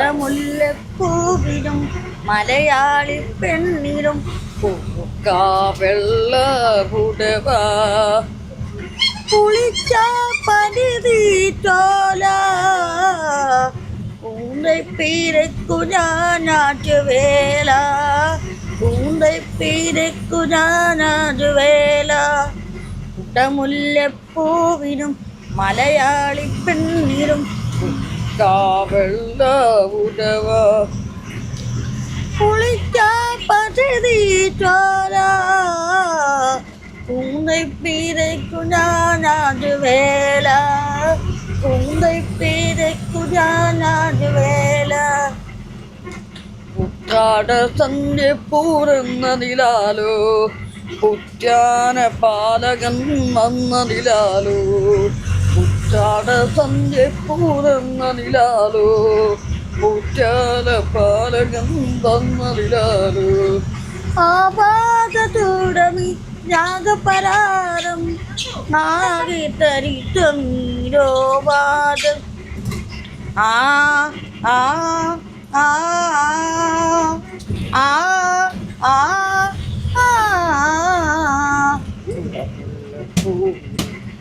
കുടമുല്ലപ്പൂവിനും മലയാളി പെണ്ണിനും വെള്ള പുടവ. കുളിച്ച പനിതീറ്റോല ഉണ്ടை പീരക്കു ഞാനാറ്റ് വേല. ഉണ്ടை പീരക്കു ഞാനാറ്റ് വേല. കുടമുല്ലപ്പൂവിനും മലയാളി പെണ്ണിനും വെള്ള ഉടവ. കുളിച്ച പനിതീറ്റോല ഉണ്ടை പീരക്കു ഞാനാറ്റ് വേല. ഉണ്ടை പീരക്കു ഞാനാറ്റ് വേല. ഉത്രാട സന്ധ്യ പൂരെന്നതിലാലോ ഉദ്യാന പാലകൻ വന്നതിലാലോ ഉത്രാട സന്ധ്യ പൂരെന്നതിലാലോ ഉദ്യാന പാലകൻ വന്നതിലാലോ ആപാദൂടമി യാഗപരാരം നാഗിതരിതമീരോപാദം ആ ആ ആ ആ ആ ആ.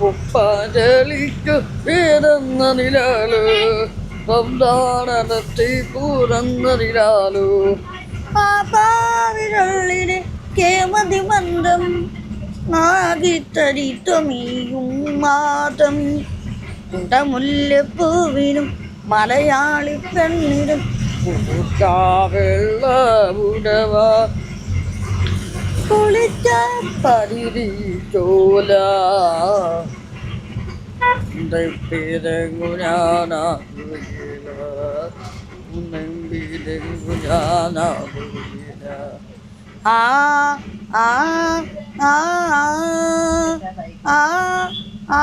ഉപ്പാഞ്ചലിക്ക് തീരുന്ന നിലാലോ കൊത്താടത്തി പൂരന്ന നിലാലോ. പാപാവിരളിന് കേമതി മന്ദം നാഗിത്തരിത്തമീയും മാതം. കുടമുല്ലപ്പൂവിനും മലയാളി പെണ്ണിനും കാവെള്ള ഉടവ. കുളിച്ച പരിരി ചോല. തപ്പിതെങ്കു ഞാനാ ഉന്നെങ്കിതെങ്കു ഞാനാ ആ ആ ആ ആ ആ ആ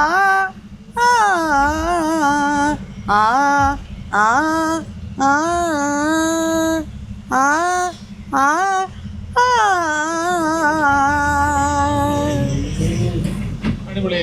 ആ ആ ആ ആ അടിപൊളി